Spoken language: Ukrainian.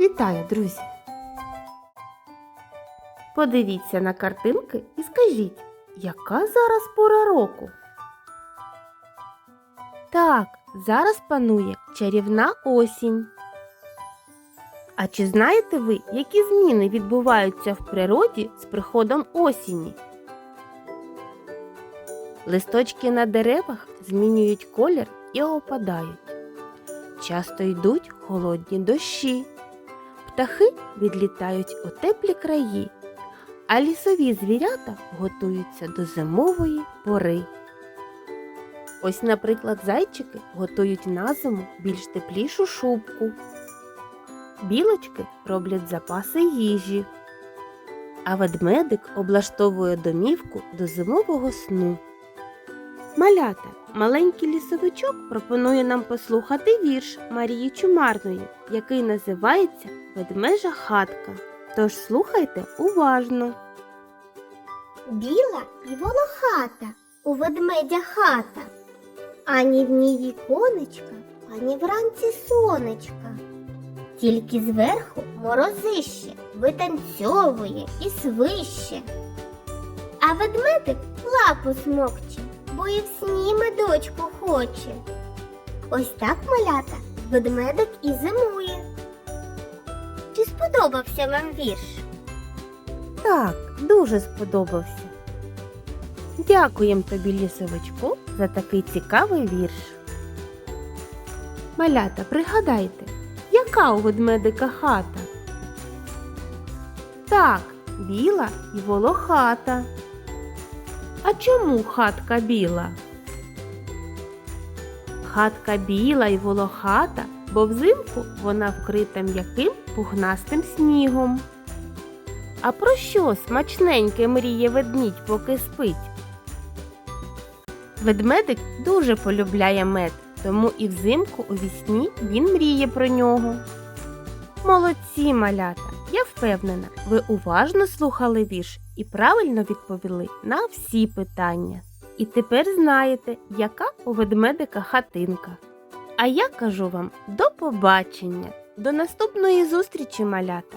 Вітаю, друзі! Подивіться на картинки і скажіть, яка зараз пора року? Так, зараз панує чарівна осінь. А чи знаєте ви, які зміни відбуваються в природі з приходом осені? Листочки на деревах змінюють колір і опадають. Часто йдуть холодні дощі. Птахи відлітають у теплі краї, а лісові звірята готуються до зимової пори. Ось, наприклад, зайчики готують на зиму більш теплішу шубку. Білочки роблять запаси їжі, а ведмедик облаштовує домівку до зимового сну. Малята, маленький лісовичок пропонує нам послухати вірш Марії Чумарної, який називається Ведмежа хатка. Тож слухайте уважно. Біла і волохата у ведмедя хата, ані в ній віконечка, ані вранці сонечка. Тільки зверху морозище витанцьовує і свище. А ведмедик лапу смокче, бо і в сні медочку хоче. Ось так малята ведмедик і зимує. Чи сподобався вам вірш? Так, дуже сподобався. Дякуємо тобі, лісовичку, за такий цікавий вірш. Малята, пригадайте, яка у ведмедика хата? Так, біла і волохата. А чому хатка біла? Хатка біла і волохата, бо взимку вона вкрита м'яким пухнастим снігом. А про що смачненьке мріє ведмідь, поки спить? Ведмедик дуже полюбляє мед, тому і взимку у вісні він мріє про нього. Молодці, малята! Я впевнена, ви уважно слухали вірш і правильно відповіли на всі питання. І тепер знаєте, яка у ведмедика хатинка. А я кажу вам до побачення, до наступної зустрічі, малята!